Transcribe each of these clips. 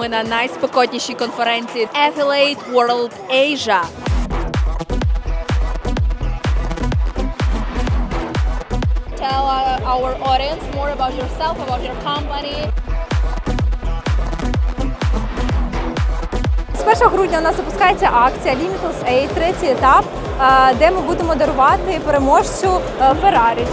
ми на найспекотнішій конференції Affiliate World Asia. Tell our audience more about yourself, about your company. З 1 грудня у нас запускається акція Limitless A, третій етап, е, де ми будемо дарувати переможцю е, Феррарі.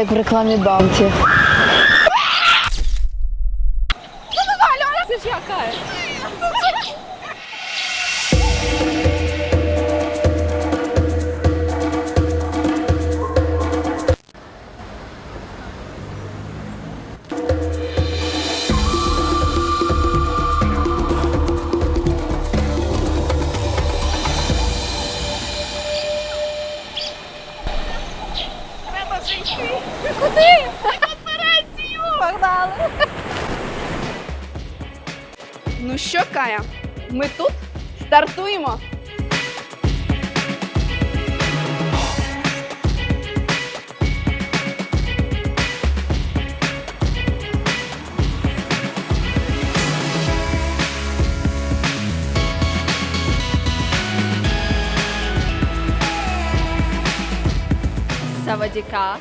Як в рекламі баунті. Савадіка.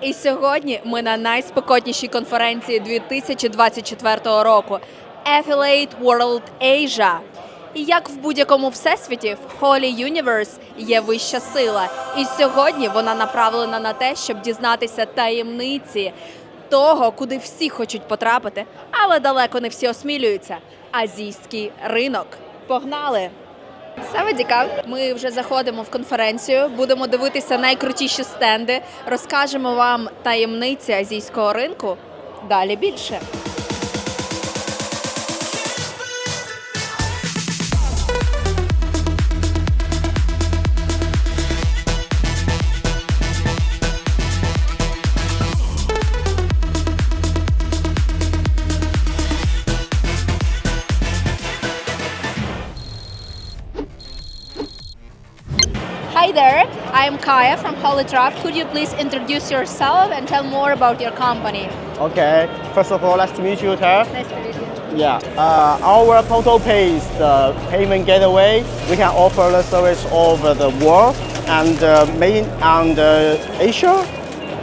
І сьогодні ми на найспекотнішій конференції 2024 року Affiliate World Asia. І як в будь-якому всесвіті, в Holy Universe є вища сила. І сьогодні вона направлена на те, щоб дізнатися таємниці того, куди всі хочуть потрапити, але далеко не всі осмілюються. Азійський ринок. Погнали! Савадіка, ми вже заходимо в конференцію, будемо дивитися найкрутіші стенди, розкажемо вам таємниці азійського ринку. Далі більше. Hi there, I am Kaya from Holotrap. Could you please introduce yourself and tell more about your company? Okay, first of all, nice to meet you, Tara. Nice to meet you. Yeah, uh, our Total Pay is the payment gateway. We can offer the service over the world and uh, main and uh, Asia,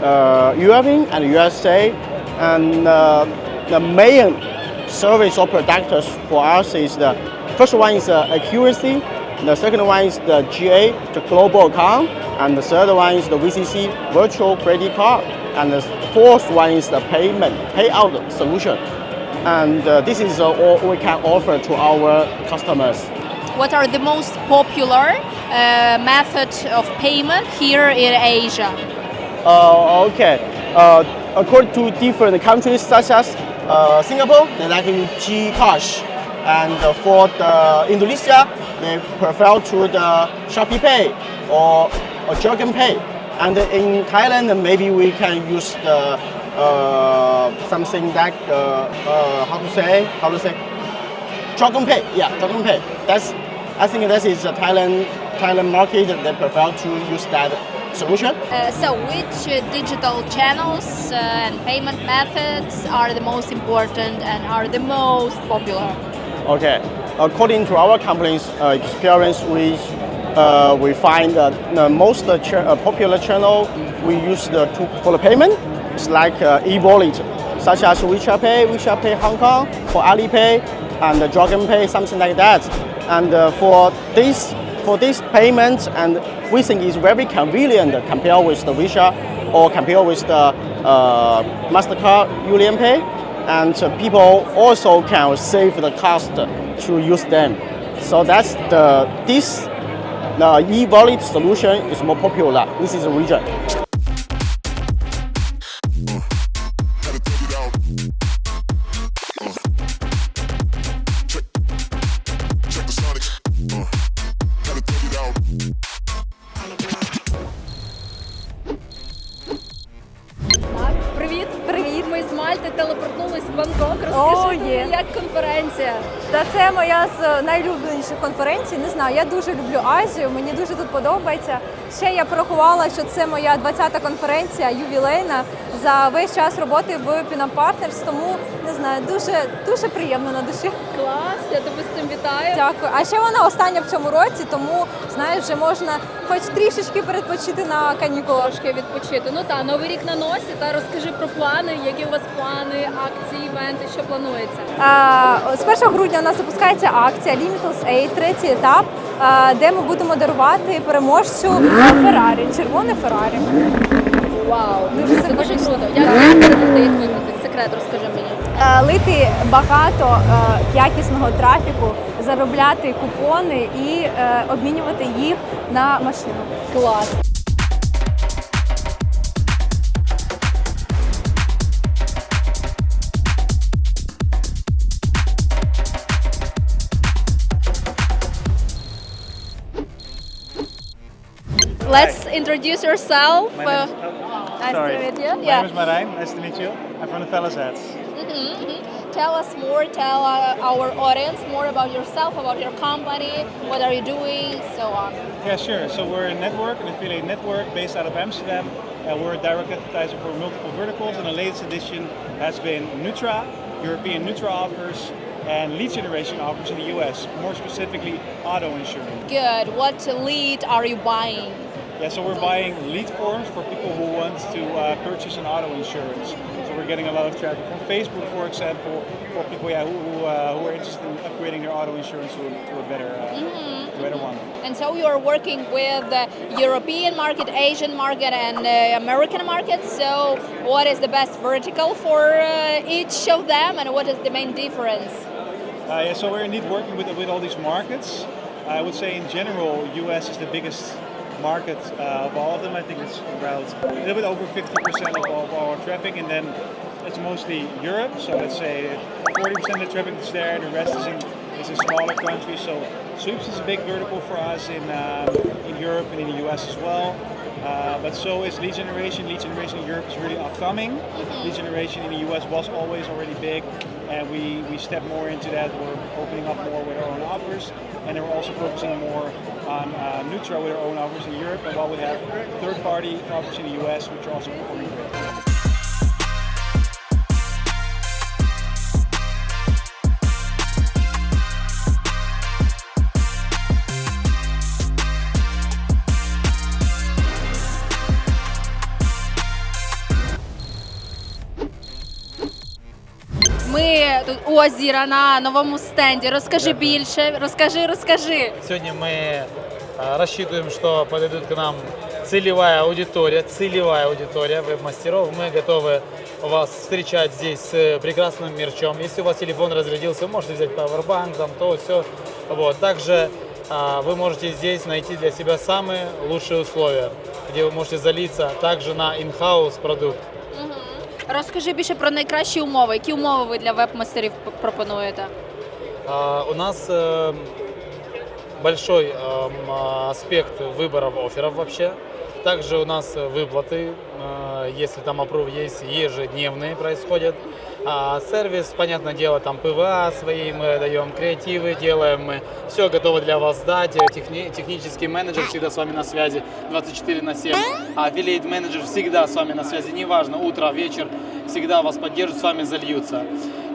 uh, Europe, and USA. And uh, the main service or product for us is the first one is uh, accuracy. The second one is the GA, the global account, and the third one is the VCC virtual credit card, and the fourth one is the payment payout solution. And uh, this is uh, all we can offer to our customers. What are the most popular uh, method of payment here in Asia? Uh, okay. Uh, according to different countries such as uh, Singapore, they like G Cash, and for the Indonesia, they prefer to the Shopee Pay or, or Dragon Pay. And in Thailand, maybe we can use the uh, something like uh, uh, how to say how to say Dragon Pay. Yeah, Dragon Pay. That's I think that is the Thailand Thailand market, they prefer to use that solution. Uh, so, which uh, digital channels uh, and payment methods are the most important and are the most popular? Okay. According to our company's uh, experience, we uh, we find that the most uh, cha- uh, popular channel we use the to, for the payment is like uh, e-wallet, such as WeChat Pay, WeChat Pay Hong Kong, for Alipay, and Dragon Pay, something like that. And for this for this payment, and we think it's very convenient compared with the WeChat or compared with the uh, Mastercard Yulian Pay and people also can save the cost to use them. So that's the this the e-wallet solution is more popular. This is the region. Не знаю, я дуже люблю Азію. Мені дуже тут подобається. Ще я порахувала, що це моя 20-та конференція ювілейна за весь час роботи в Partners, Тому не знаю, дуже дуже приємно на душі. Клас, я тебе з цим вітаю. Дякую. А ще вона остання в цьому році, тому знаєш, вже можна хоч трішечки передпочити на канікулах. Трошки відпочити. Ну та новий рік на носі. Та розкажи про плани, які у вас плани, акції, івенти, що планується. Е, З 1 грудня у нас запускається акція Limitless A, третій етап, де ми будемо дарувати переможцю Феррарі, червоне Феррарі. Вау, Дуже це дуже круто. Як виграти, як виграти? Секрет розкажи мені. Е, Лити багато е, якісного трафіку, заробляти купони і е, обмінювати їх на машину. Клас. Let's introduce yourself. My Uh, name is, oh, nice sorry. to meet you. My Yeah. name is Marijn. Nice to meet you. I'm from the Fellas Hats. Mhm, mhm. Tell us more. Tell uh, our audience more about yourself, about your company, what are you doing, so on. Yeah, sure. So we're a network, an affiliate network based out of Amsterdam. Uh, we're a direct advertiser for multiple verticals, and the latest edition has been Nutra, European Nutra offers, and lead generation offers in the US, more specifically auto insurance. Good. What lead are you buying? Yeah, so we're buying lead forms for people who want to uh, purchase an auto insurance. So we're getting a lot of traffic from Facebook, for example, for people yeah, who, who, uh, who are interested in upgrading their auto insurance to, to a better, uh, better one. And so you're working with the European market, Asian market, and uh, American market. So what is the best vertical for uh, each of them, and what is the main difference? Uh, yeah, so we're indeed working with, with all these markets. I would say in general, US is the biggest market uh, of all of them. I think it's around a little bit over 50% of all of our traffic, and then it's mostly Europe. So let's say 40% of the traffic is there, the rest is in, is in smaller countries. So sweeps is a big vertical for us in, um, in Europe and in the US as well. Uh, but so is lead generation. Lead generation in Europe is really upcoming. Lead generation in the US was always already big, and we, we step more into that. We're opening up more with our own offers, and then we're also focusing more on uh, Nutra with our own offers in Europe. And while we have third-party offers in the US, which are also performing Озіра на новому стенді. Розкажи більше, розкажи, розкажи. Сегодня мы а, рассчитываем, что подойдут к нам целевая аудитория, целевая аудитория веб-мастеров. Мы готовы вас встречать здесь с прекрасным мерчом. Если у вас телефон разрядился, вы можете взять пауэрбанк, там то, все. Вот. Также а, вы можете здесь найти для себя самые лучшие условия, где вы можете залиться также на in-house продукт. Розкажи більше про найкращі умови. Які умови ви для веб-мастерів п- пропонуєте? А, У нас э, большой эм, а, аспект выбора офферов вообще. Также у нас э, выплаты, э, если там опрув есть, ежедневные происходят. А сервис, понятное дело, там ПВА свои мы даем, креативы делаем мы. Все готово для вас сдать. Э, техни- технический менеджер всегда с вами на связи 24 на 7. А аффилиат менеджер всегда с вами на связи. Неважно, утро, вечер, всегда вас поддержат, с вами зальются.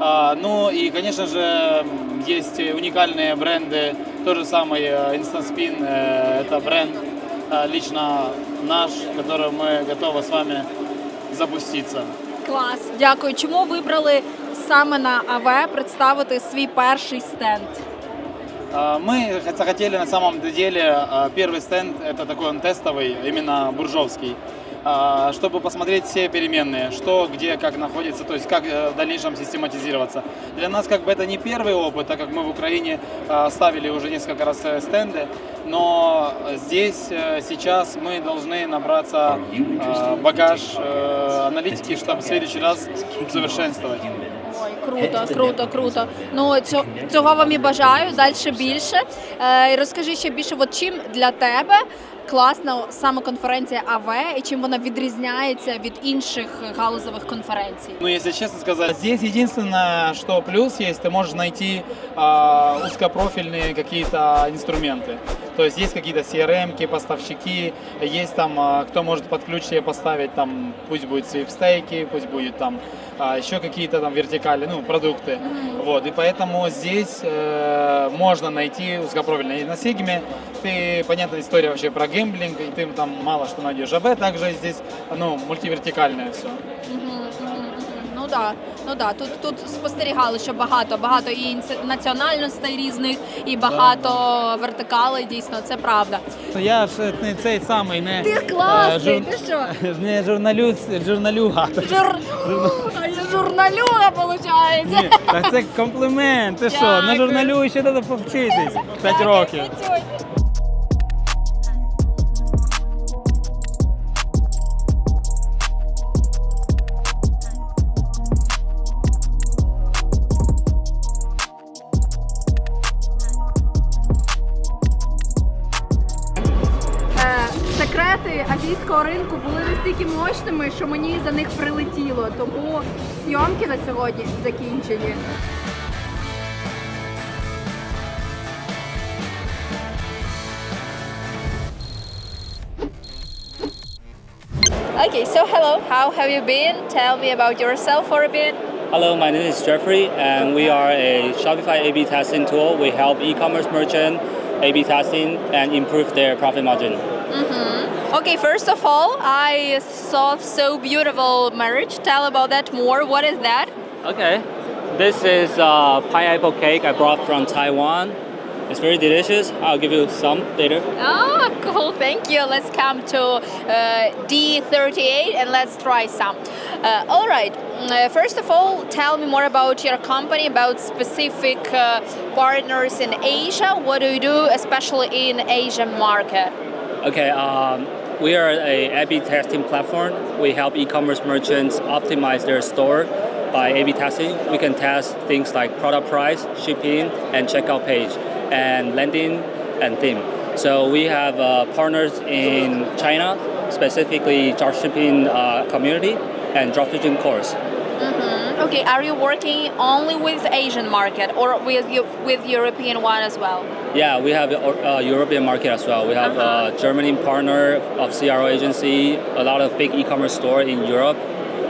А, ну и, конечно же, есть уникальные бренды. То же самое Instant Spin, э, это бренд э, лично наш, который мы готовы с вами запуститься. Клас, дякую. Чому вибрали саме на АВ представити свій перший стенд? А, Мы захотели на самом деле а, первый стенд, это такой он тестовый, именно буржовский, а, чтобы посмотреть все переменные, что, где, как находится, то есть как э, в дальнейшем систематизироваться. Для нас как бы это не первый опыт, так как мы в Украине а, ставили уже несколько раз э, стенды, но здесь э, сейчас мы должны набраться а, багаж э, аналитики, чтобы в следующий раз усовершенствовать. Ой, круто, круто, круто. Ну цього, цього вам і бажаю. Далі більше. Е, розкажи ще більше, от чим для тебе класна саме конференція АВ і чим вона відрізняється від інших галузових конференцій? Ну, если честно сказать, здесь единственное, что плюс есть, ты можешь найти а, узкопрофильные какие-то инструменты. То есть есть какие-то CRM, поставщики, есть там, а, кто может под ключ себе поставить, там, пусть будет свипстейки, пусть будет там а, еще какие-то там вертикали, ну, продукты. Вот, и поэтому здесь э, можно найти узкопрофильные. И на Сигме ты, понятная история вообще про гемблинг, и ты там мало что найдешь. АВ также здесь, ну, мультивертикальное все. Ну да, ну да. Тут тут спостерігали, що багато, багато і національностей різних, і багато вертикалей. Дійсно, це правда. Я ж не цей самий не Ти класний, ти що? не журналюс, журналюга. Жур... Журналюга, виходить. Так це комплімент. Ти що? На Дякую. ще треба повчитись 5 років. настільки мощними, що мені за них прилетіло. Тому зйомки на сьогодні закінчені. Okay, so hello. How have you been? Tell me about yourself for a bit. Hello, my name is Jeffrey, and we are a Shopify A/B testing tool. We help e-commerce merchant A/B testing and improve their profit margin. Okay, first of all, I saw so beautiful marriage. Tell about that more. What is that? Okay, this is uh, pineapple cake I brought from Taiwan. It's very delicious. I'll give you some later. Oh, cool. Thank you. Let's come to uh, D38 and let's try some. Uh, all right. Uh, first of all, tell me more about your company, about specific uh, partners in Asia. What do you do, especially in Asian market? Okay, um, we are a A/B testing platform. We help e-commerce merchants optimize their store by A/B testing. We can test things like product price, shipping, and checkout page, and landing and theme. So we have uh, partners in China, specifically dropshipping uh, community and dropshipping course. Okay, are you working only with Asian market or with with European one as well? Yeah, we have a uh, European market as well. We have a Germany partner of CRO agency, a lot of big e-commerce store in Europe.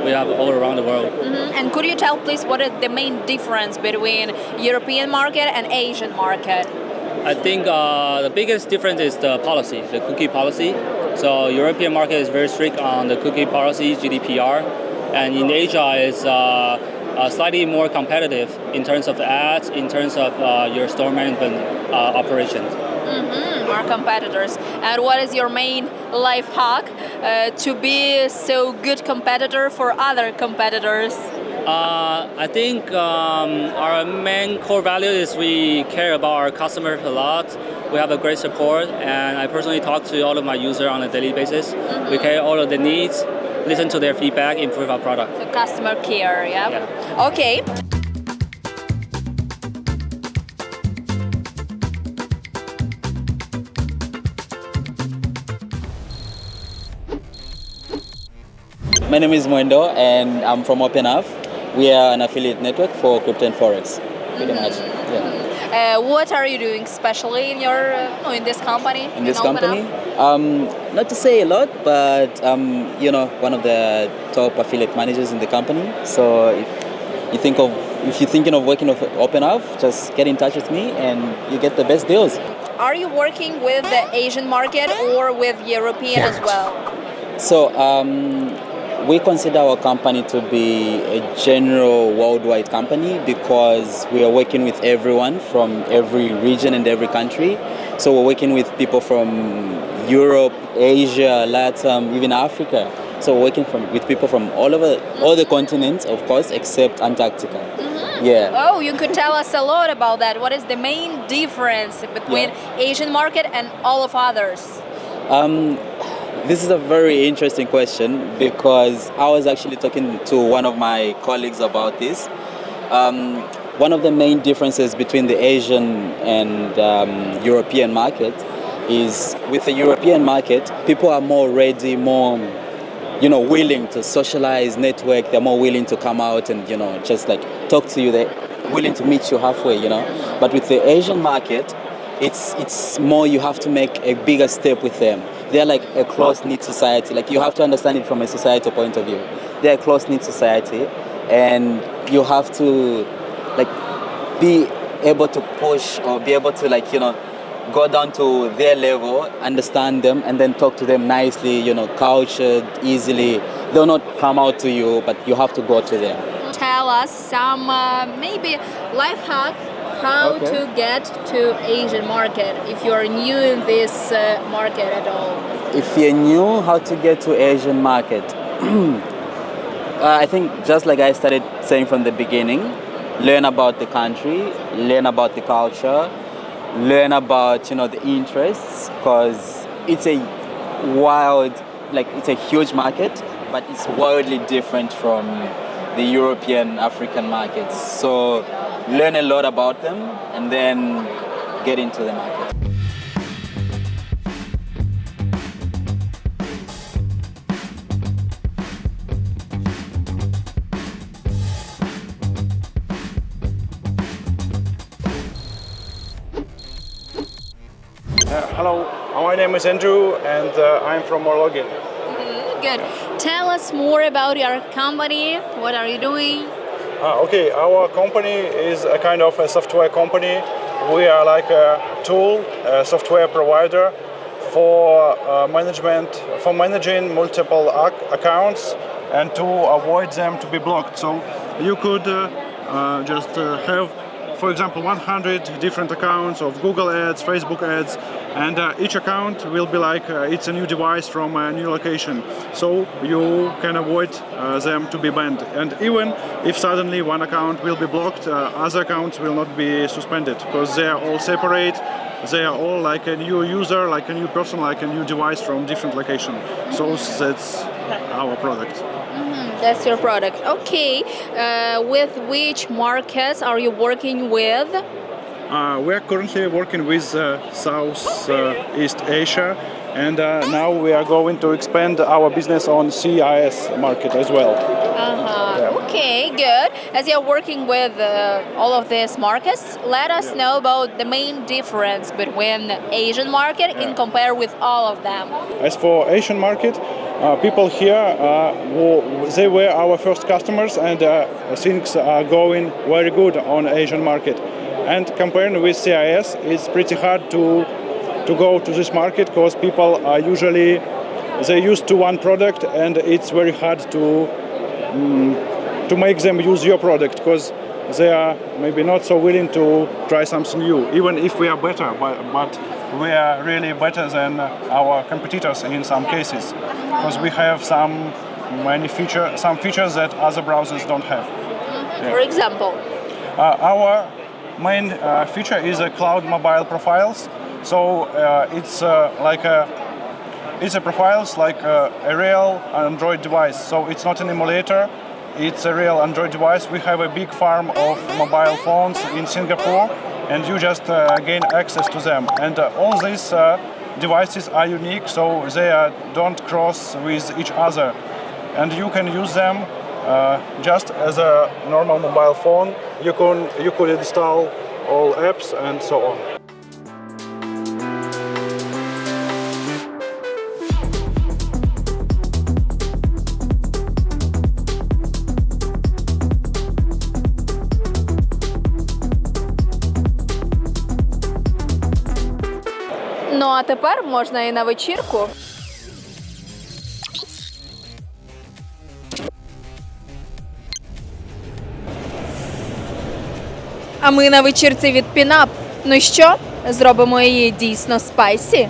We have all around the world. Mhm. And could you tell please what is the main difference between European market and Asian market? I think uh, the biggest difference is the policy, the cookie policy. So European market is very strict on the cookie policy, GDPR, and in Asia is uh, uh, slightly more competitive in terms of ads, in terms of uh, your store management uh, operations. Mm, our competitors. And what is your main life hack uh, to be so good competitor for other competitors? Uh, I think um, our main core value is we care about our customers a lot. We have a great support, and I personally talk to all of my users on a daily basis. We care all of the needs, listen to their feedback, improve our product. So customer care, yeah. yeah. Okay. My name is Mwendo and I'm from OpenAV. We are an affiliate network for crypto and forex, pretty mm-hmm. much. Yeah. Uh, what are you doing specially in your uh, in this company? In, in this company, um, not to say a lot, but um, you know, one of the top affiliate managers in the company. So if you think of if you're thinking of working with OpenUp, just get in touch with me, and you get the best deals. Are you working with the Asian market or with European as well? So um, we consider our company to be a general worldwide company because we are working with everyone from every region and every country. So we're working with people from Europe, Asia, Latin, even Africa. So we're working from, with people from all over all the continents, of course, except Antarctica. Yeah. Oh, you could tell us a lot about that. What is the main difference between Asian market and all of others? Um, this is a very interesting question because I was actually talking to one of my colleagues about this. Um, one of the main differences between the Asian and um, European market is with the European market, people are more ready, more you know, willing to socialize, network. They're more willing to come out and you know just like talk to you. They're willing to meet you halfway, you know. But with the Asian market, it's it's more you have to make a bigger step with them. They're like a close knit society. Like you have to understand it from a societal point of view. They're a close knit society, and you have to like be able to push or be able to like you know go down to their level, understand them, and then talk to them nicely. You know, cultured, easily. They'll not come out to you, but you have to go to them. Tell us some uh, maybe life hack how Okay. to get to Asian market if you're new in this uh, market at all. if you knew how to get to Asian market, uh, I think just like I started saying from the beginning, learn about the country, learn about the culture, learn about you know the interests, because it's a wild, like it's a huge market, but it's wildly different from the European African markets. So learn a lot about them and then get into the market. Hello, my name is Andrew and uh, I'm from Orlogin. Good. Tell us more about your company. What are you doing? Uh, okay, our company is a kind of a software company. We are like a tool, a software provider for uh, management, for managing multiple ac- accounts and to avoid them to be blocked. So you could uh, uh, just uh, have, for example, 100 different accounts of Google Ads, Facebook Ads, and uh, each account will be like uh, it's a new device from a new location. So you can avoid uh, them to be banned. And even if suddenly one account will be blocked, uh, other accounts will not be suspended because they are all separate. They are all like a new user, like a new person, like a new device from different location. So that's our product. That's your product. Okay. Uh, with which markets are you working with? Uh, we are currently working with uh, South uh, East Asia, and uh, now we are going to expand our business on CIS market as well. Uh-huh. Okay, good. As you're working with uh, all of these markets, let us know about the main difference between Asian market in compare with all of them. As for Asian market, uh, people here, uh, they were our first customers, and uh, things are going very good on Asian market. And comparing with CIS, it's pretty hard to to go to this market because people are usually they used to one product, and it's very hard to mm, to make them use your product because they are maybe not so willing to try something new, even if we are better, but, but we are really better than our competitors in some cases because we have some many feature, some features that other browsers don't have. For example, Uh, our main uh, feature is a cloud mobile profiles. So uh, it's uh, like a it's a profiles like a, a real Android device. So it's not an emulator. It's a real Android device. We have a big farm of mobile phones in Singapore, and you just uh, gain access to them. And uh, all these uh, devices are unique, so they don't cross with each other. and you can use them just as a normal mobile phone. You can you could install all apps and so on. Ну а тепер можна і на вечірку. А ми на вечірці від Пінап. Ну що, зробимо її дійсно спайсі?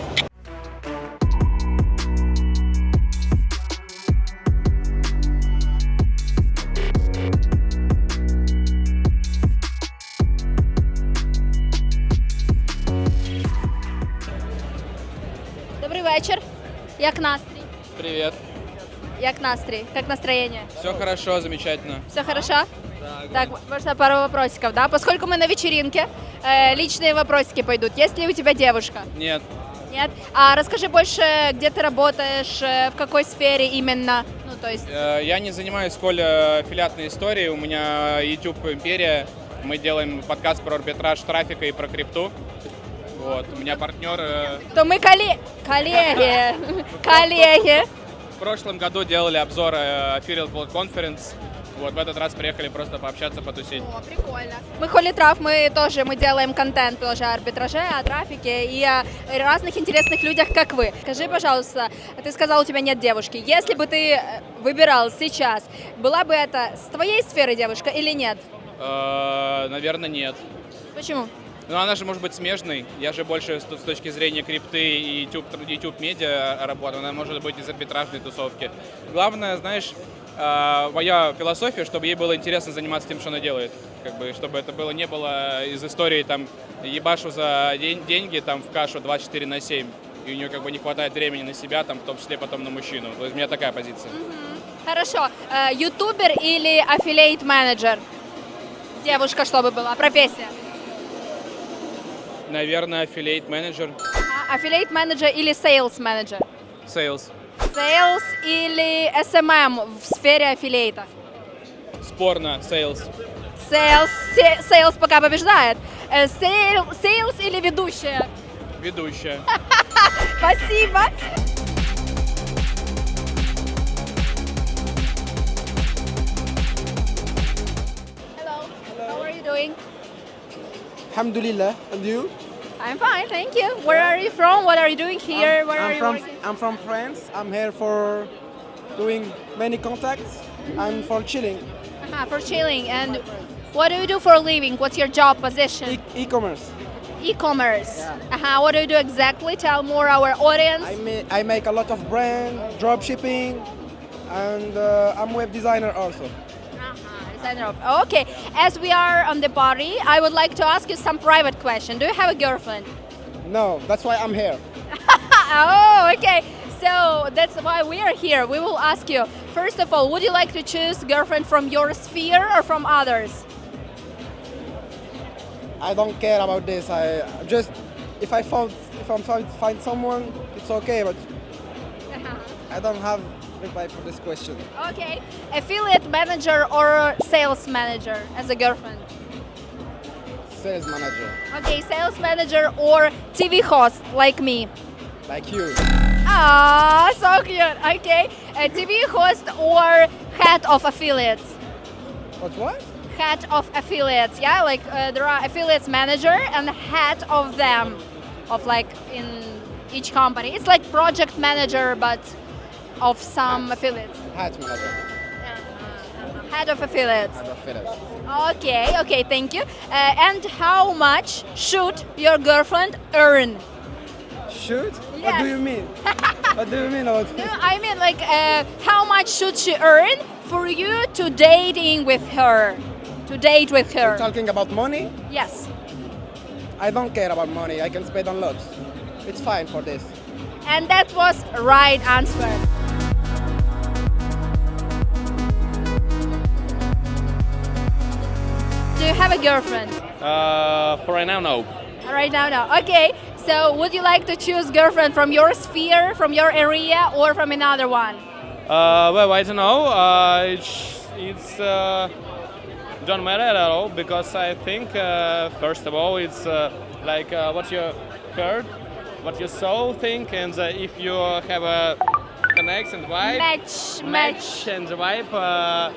Як настрій? Привет. Як настрій? Як настроєння? Все хорошо, замечательно. Все хорошо? Так, можно пару вопросиков, да? Поскольку мы на вечеринке, э, личные вопросики пойдут. Есть ли у тебя девушка? Нет. Нет? А расскажи больше, где ты работаешь, э, в какой сфере именно? Ну, то есть... Э, Я не занимаюсь коль э, аффилиатной историей. У меня YouTube Империя. Мы делаем подкаст про арбитраж трафика и про крипту. Вот. У меня партнер э, То мы колле... коллеги. коллеги. в прошлом году делали обзор э, Affiliate World Conference. Вот в этот раз приехали просто пообщаться, потусить. О, прикольно. Мы Холли Трав, мы тоже мы делаем контент тоже о арбитраже, о трафике и о разных интересных людях, как вы. Скажи, пожалуйста, ты сказал, у тебя нет девушки. Если бы ты э, выбирал сейчас, была бы это с твоей сферы девушка или нет? Наверное, нет. Почему? Ну, она же может быть смежной. Я же больше с, точки зрения крипты и YouTube, YouTube медиа работаю. Она может быть из арбитражной тусовки. Главное, знаешь, э, моя философия, чтобы ей было интересно заниматься тем, что она делает. Как бы, чтобы это было не было из истории там ебашу за день- деньги там в кашу 24 на 7. И у нее как бы не хватает времени на себя, там, в том числе потом на мужчину. То есть у меня такая позиция. Хорошо. Э, Ютубер или аффилейт менеджер? Девушка, чтобы была. Профессия. Наверное, аффилейт менеджер, Аффилейт менеджер или сейлс менеджер? сейлс, Сейлс или SMM в сфере аффилейта? спорно, сейлс. Сейлс, сейлс пока побеждает. Э, сейл- Сейлс или ведущая? Ведущая. Спасибо. Hello. How are you doing? Alhamdulillah, and you? I'm fine, thank you. Where are you from? What are you doing here? I'm, Where are I'm you from working? I'm from France. I'm here for doing many contacts and for chilling. Uh-huh, for chilling. And what do you do for a living? What's your job position? E- e-commerce. E-commerce. Uh-huh. What do you do exactly? Tell more our audience. I make I make a lot of brand, drop shipping, and uh, I'm web designer also. Designer of- Okay, as we are on the party, I would like to ask you some private question. Do you have a girlfriend? No, that's why I'm here. oh, okay. So that's why we are here. We will ask you. First of all, would you like to choose girlfriend from your sphere or from others? I don't care about this. I just if I found if I find find someone, it's okay. But I don't have reply for this question. Okay. Affiliate manager or sales manager as a girlfriend? Sales manager, Okay, sales manager or TV host like me? like you. Ah, so cute. Okay, a TV host or head of affiliates? What what? Head of affiliates, yeah. Like uh, there are affiliates manager and head of them, of like in each company. It's like project manager, but of some affiliates. Manager. Head of affiliates. Head of affiliates. Okay, okay, thank you. Uh, and how much should your girlfriend earn? Shoot? What do you mean? what do you mean about No, I mean, like, uh, how much should she earn for you to dating with her? To date with her? Talking about money? Yes. I don't care about money. I can spend on lots. It's fine for this. And that was right answer. Do you have a girlfriend? Uh, for right now, no. Right now, no. Okay. So, would you like to choose girlfriend from your sphere, from your area, or from another one? Uh, well, I don't know. Uh, it's it's uh, don't matter at all because I think uh, first of all it's uh, like uh, what you heard, what you saw, think, and uh, if you have a connect and vibe, Match, match and vibe, uh,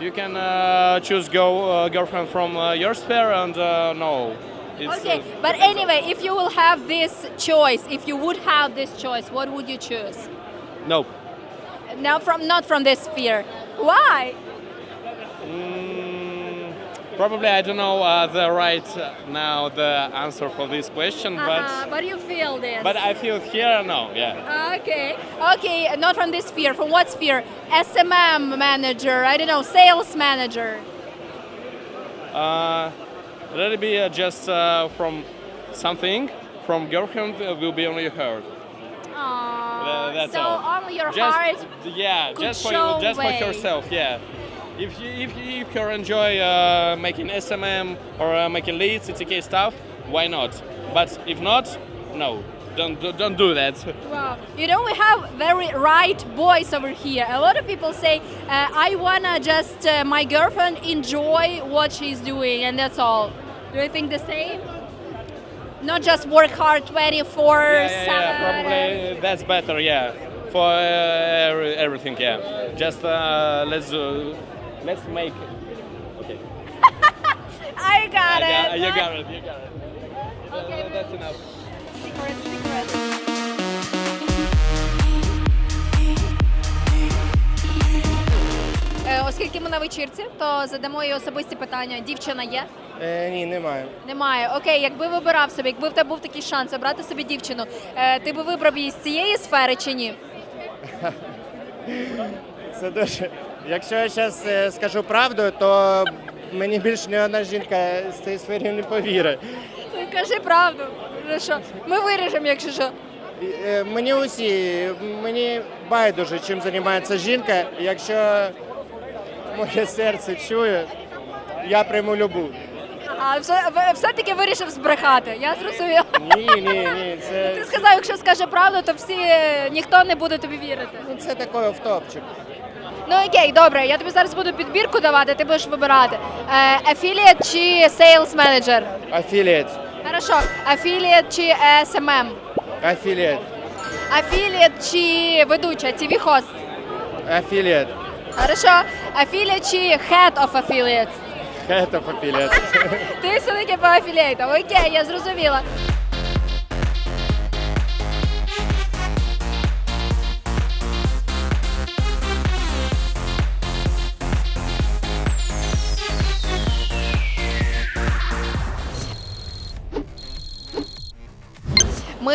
you can uh, choose go uh, girlfriend from uh, your sphere and uh, no. It's, Okay, uh, but anyway, if you will have this choice, if you would have this choice, what would you choose? No. Now from not from this sphere. Why? Mm, probably I don't know uh, the right uh, now the answer for this question, Uh-huh, but but you feel this. but I feel here no, yeah. Okay, okay, not from this sphere. From what sphere? SMM manager, I don't know, sales manager. Uh, let it be uh, just uh, from something from girlfriend uh, will be only heard. Aww, that's so all. only your just, heart. Yeah, could just for show just way. for yourself. Yeah. If you if you, if you enjoy uh, making SMM or uh, making leads, CTK stuff, why not? But if not, no, don't don't, don't that. Wow. You know, we have very right boys over here. A lot of people say, uh, I wanna just, uh, my girlfriend enjoy what she's doing, and that's all. Do you think the same? Not just work hard 24 yeah, yeah, 7. yeah, probably that's better. Yeah, for uh, everything. Yeah, just uh, let's uh, let's make. Okay. I got I it. got- you got it. You got it. Okay, Uh, that's enough. Secret, secret. Е, Оскільки ми на вечірці, то задамо їй особисті питання. Дівчина є? Е, ні, немає. Немає. Окей, якби вибирав собі, якби в тебе був такий шанс обрати собі дівчину, е, ти би вибрав її з цієї сфери чи ні? Це дуже. Якщо я зараз скажу правду, то мені більше ні одна жінка з цієї сфери не повірить. Кажи правду. Що, Ми виріжемо, якщо що. Е, Мені усі, мені байдуже, чим займається жінка. Якщо моє серце чує, я прийму любу. А все, все-таки вирішив збрехати. Я зрозуміла. Ні, ні, ні. Це, Ти сказав, якщо скаже правду, то всі ніхто не буде тобі вірити. ну, це такий автопчик. Ну окей, добре, я тобі зараз буду підбірку давати, ти будеш вибирати. Е, Affiliate чи Sales Manager? Афілієт. Хорошо, Affiliate чи SMM? Афілієт. Affiliate чи ведуча, TV host? Афілієт. Хорошо, Affiliate чи Head of Affiliates? Це афілієт. Ти все-таки по афілієтам. Окей, я зрозуміла.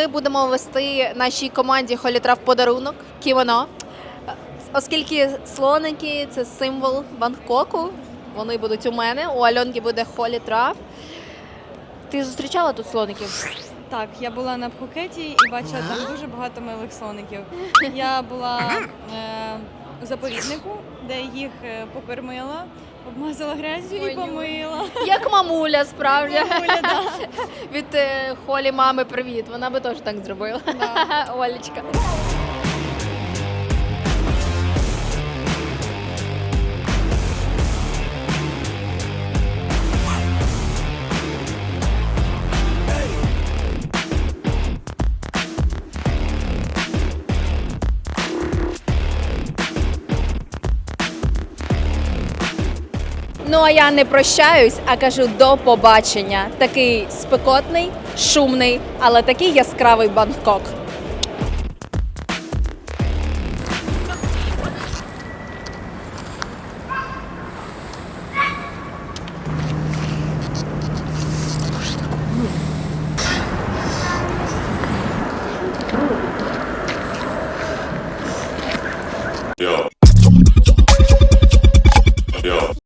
Ми будемо вести нашій команді Холітрав подарунок кімоно. Оскільки слоники це символ Бангкоку, вони будуть у мене. У Альонки буде Холі Трав. Ти зустрічала тут слоників? Так, я була на Пхукеті і бачила там дуже багато милих слоників. Я була е, у заповіднику, де їх е, покормила, обмазала грязю Ой, і помила. Як мамуля, справді. Мамуля, да. Від е, Холі мами привіт. Вона би теж так зробила. Олечка. А я не прощаюсь, а кажу до побачення. Такий спекотний, шумний, але такий яскравий Бангкок.